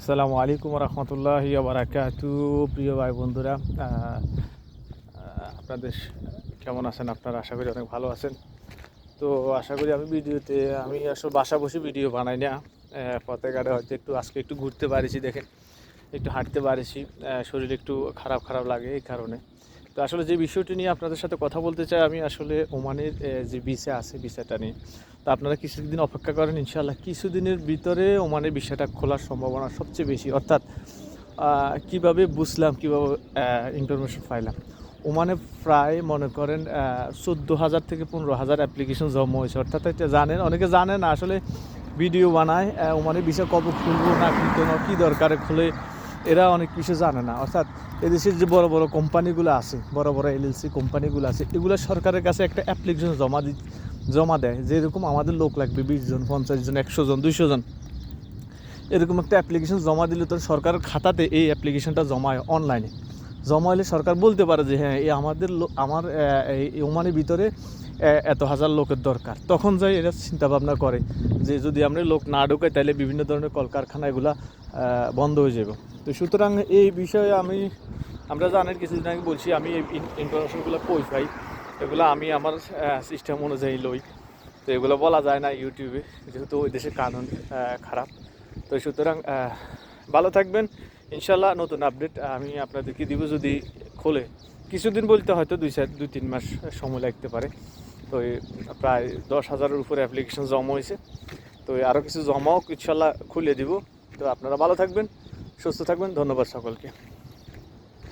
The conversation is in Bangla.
আসসালামু আলাইকুম রহমতুল্লাহ বারাকাতু। প্রিয় ভাই বন্ধুরা আপনাদের কেমন আছেন আপনারা? আশা করি অনেক ভালো আছেন। তো আশা করি আমি ভিডিওতে, আমি আসলে বাসা বসে ভিডিও বানাই না পথে ঘাটে হয়তো একটু, আজকে একটু ঘুরতে পারেছি, দেখেন। একটু হাঁটতে পারেছি শরীর একটু খারাপ খারাপ লাগে এই কারণে। তো আসলে যে বিষয়টি নিয়ে আপনাদের সাথে কথা বলতে চাই, আমি আসলে ওমানের যে ভিসা আছে ভিসাটা নিয়ে। তো আপনারা কিছুদিন অপেক্ষা করেন ইনশাল্লাহ কিছুদিনের ভিতরে ওমানের বিষয়টা খোলার সম্ভাবনা সবচেয়ে বেশি। অর্থাৎ কীভাবে বুঝলাম, কীভাবে ইনফরমেশন পাইলাম? ওমানে প্রায় মনে করেন চোদ্দ হাজার থেকে পনেরো হাজার অ্যাপ্লিকেশন জমা হয়েছে। অর্থাৎ এটা জানেন, অনেকে জানে না আসলে ভিডিও বানায় ওমানে বিষয় কবে খুলবো, না খুলতে না কী দরকারে খুলে এরা অনেক কিছু জানে না। অর্থাৎ এদেশের যে বড় বড় কোম্পানিগুলো আছে, বড় বড় এলএলসি কোম্পানিগুলো আছে, এগুলো সরকারের কাছে একটা অ্যাপ্লিকেশন জমা দি জমা দেয় যেরকম আমাদের লোক লাগবে বিশ জন, পঞ্চাশ জন, একশো জন, দুইশো জন। এরকম একটা অ্যাপ্লিকেশন জমা দিলে তো সরকারের খাতাতে এই অ্যাপ্লিকেশনটা জমায় অনলাইনে জমা হলে সরকার বলতে পারে যে হ্যাঁ এই আমাদের আমার এই ওমানের ভিতরে এত হাজার লোকের দরকার। তখন যাই এরা চিন্তা ভাবনা করে যে, যদি আমরা লোক না ঢোকাই, তাহলে বিভিন্ন ধরনের কলকারখানা এগুলা বন্ধ হয়ে যাবে। তো সুতরাং এই বিষয়ে আমি, আমরা জানেন, কিছুদিন আগে বলছি, আমি এই ইনফরমেশনগুলো কই পাই? এগুলো আমি আমার সিস্টেম অনুযায়ী লই। তো এগুলো বলা যায় না ইউটিউবে, যেহেতু ওই দেশের কানুন খারাপ। তো সুতরাং ভালো থাকবেন। ইনশাল্লাহ নতুন আপডেট আমি আপনাদেরকে দিব যদি খোলে। কিছুদিন বলতে হয়তো দুই চার দুই তিন মাস সময় লাগতে পারে। তো প্রায় দশ হাজারের উপরে অ্যাপ্লিকেশন জমা হয়েছে। তো আরও কিছু জমাও ইনশাল্লাহ খুলে দিব। তো আপনারা ভালো থাকবেন, সুস্থ থাকবেন। ধন্যবাদ সকলকে।